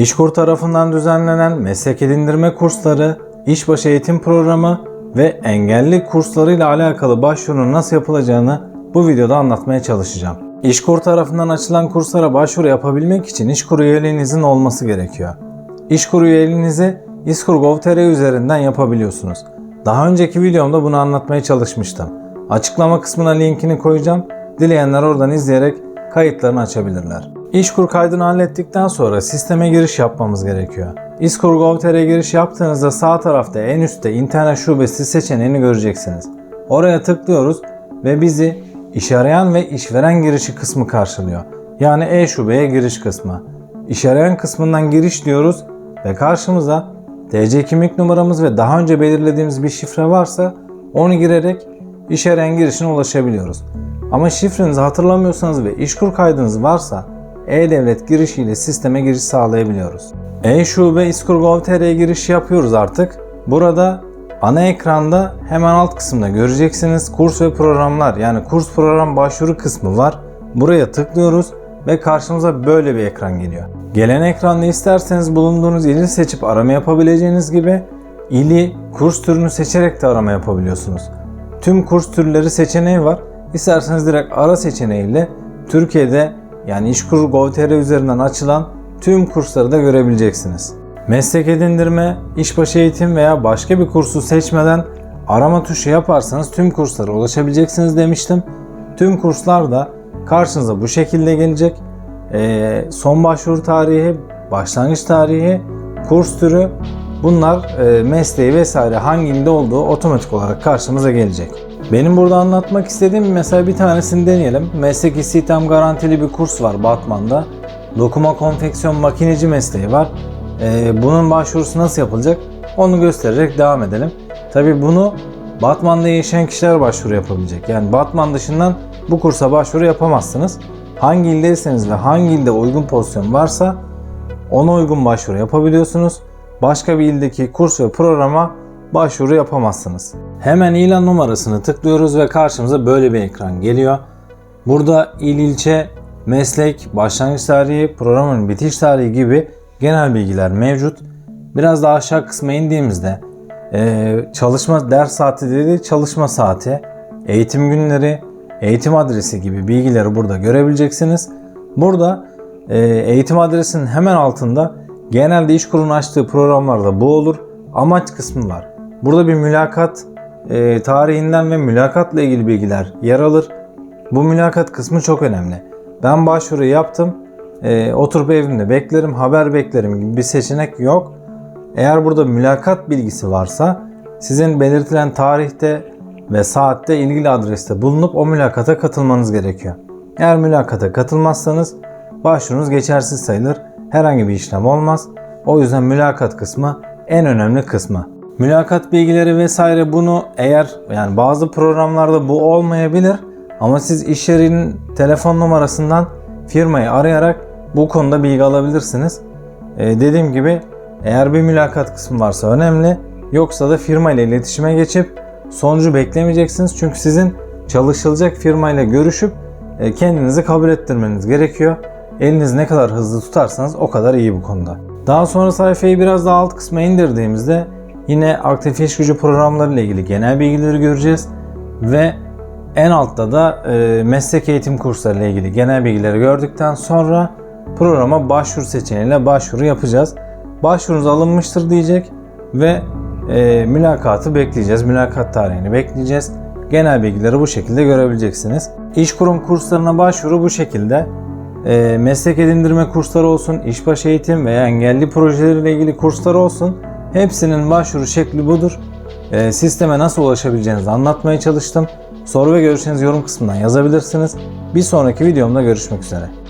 İşkur tarafından düzenlenen meslek edindirme kursları, işbaşı eğitim programı ve engelli kurslarıyla alakalı başvurunun nasıl yapılacağını bu videoda anlatmaya çalışacağım. İşkur tarafından açılan kurslara başvuru yapabilmek için İşkur üyeliğinizin olması gerekiyor. İşkur üyeliğinizi İşkur.gov.tr üzerinden yapabiliyorsunuz. Daha önceki videomda bunu anlatmaya çalışmıştım. Açıklama kısmına linkini koyacağım. Dileyenler oradan izleyerek kayıtlarını açabilirler. İşkur kaydını hallettikten sonra sisteme giriş yapmamız gerekiyor. İşkur.gov.tr'ye giriş yaptığınızda sağ tarafta en üstte internet şubesi seçeneğini göreceksiniz. Oraya tıklıyoruz ve bizi iş arayan ve işveren girişi kısmı karşılıyor. Yani e-şubeye giriş kısmı. İş arayan kısmından giriş diyoruz ve karşımıza TC kimlik numaramız ve daha önce belirlediğimiz bir şifre varsa onu girerek iş arayan girişine ulaşabiliyoruz. Ama şifrenizi hatırlamıyorsanız ve işkur kaydınız varsa e-Devlet girişiyle sisteme giriş sağlayabiliyoruz. E-Şube İskur.gov.tr'ye giriş yapıyoruz artık. Burada ana ekranda hemen alt kısımda göreceksiniz kurs ve programlar yani kurs program başvuru kısmı var. Buraya tıklıyoruz ve karşımıza böyle bir ekran geliyor. Gelen ekranda isterseniz bulunduğunuz ili seçip arama yapabileceğiniz gibi ili, kurs türünü seçerek de arama yapabiliyorsunuz. Tüm kurs türleri seçeneği var. İsterseniz direkt ara seçeneğiyle Türkiye'de yani İşkur Gov.tr üzerinden açılan tüm kursları da görebileceksiniz. Meslek edindirme, işbaşı eğitim veya başka bir kursu seçmeden arama tuşu yaparsanız tüm kurslara ulaşabileceksiniz demiştim. Tüm kurslar da karşınıza bu şekilde gelecek. Ee, son başvuru tarihi, başlangıç tarihi, kurs türü bunlar e, mesleği vesaire hangi ilde olduğu otomatik olarak karşımıza gelecek. Benim burada anlatmak istediğim mesela bir tanesini deneyelim. Meslek istihdam garantili bir kurs var Batman'da. Dokuma konfeksiyon makineci mesleği var. Ee, bunun başvurusu nasıl yapılacak? Onu göstererek devam edelim. Tabi bunu Batman'da yaşayan kişiler başvuru yapabilecek. Yani Batman dışından bu kursa başvuru yapamazsınız. Hangi ildeyseniz ve hangi ilde uygun pozisyon varsa ona uygun başvuru yapabiliyorsunuz. Başka bir ildeki kurs ve programa başvuru yapamazsınız. Hemen ilan numarasını tıklıyoruz ve karşımıza böyle bir ekran geliyor. Burada il ilçe, meslek, başlangıç tarihi, programın bitiş tarihi gibi genel bilgiler mevcut. Biraz daha aşağı kısma indiğimizde e, çalışma ders saati dedi çalışma saati, eğitim günleri, eğitim adresi gibi bilgileri burada görebileceksiniz. Burada e, eğitim adresinin hemen altında genelde iş kurulunun açtığı programlarda bu olur. Amaç kısmı var. Burada bir mülakat e, tarihinden ve mülakatla ilgili bilgiler yer alır. Bu mülakat kısmı çok önemli. Ben başvuru yaptım. E, oturup evimde beklerim, haber beklerim gibi bir seçenek yok. Eğer burada mülakat bilgisi varsa sizin belirtilen tarihte ve saatte ilgili adreste bulunup o mülakata katılmanız gerekiyor. Eğer mülakata katılmazsanız başvurunuz geçersiz sayılır. Herhangi bir işlem olmaz. O yüzden mülakat kısmı en önemli kısmı. Mülakat bilgileri vesaire bunu eğer yani bazı programlarda bu olmayabilir ama siz iş yerinin telefon numarasından firmayı arayarak bu konuda bilgi alabilirsiniz. Ee, dediğim gibi eğer bir mülakat kısmı varsa önemli yoksa da firma ile iletişime geçip sonucu beklemeyeceksiniz çünkü sizin çalışılacak firmayla görüşüp e, kendinizi kabul ettirmeniz gerekiyor. Eliniz ne kadar hızlı tutarsanız o kadar iyi bu konuda. Daha sonra sayfayı biraz daha alt kısma indirdiğimizde yine aktif iş gücü programları ile ilgili genel bilgileri göreceğiz ve en altta da e, meslek eğitim kursları ile ilgili genel bilgileri gördükten sonra programa başvuru seçeneğiyle başvuru yapacağız. Başvurunuz alınmıştır diyecek ve e, mülakatı bekleyeceğiz. Mülakat tarihini bekleyeceğiz. Genel bilgileri bu şekilde görebileceksiniz. İş kurum kurslarına başvuru bu şekilde. E, meslek edindirme kursları olsun, işbaşı eğitim veya engelli projeleriyle ilgili kurslar olsun. Hepsinin başvuru şekli budur. E, sisteme nasıl ulaşabileceğinizi anlatmaya çalıştım. Soru ve görüşlerinizi yorum kısmından yazabilirsiniz. Bir sonraki videomda görüşmek üzere.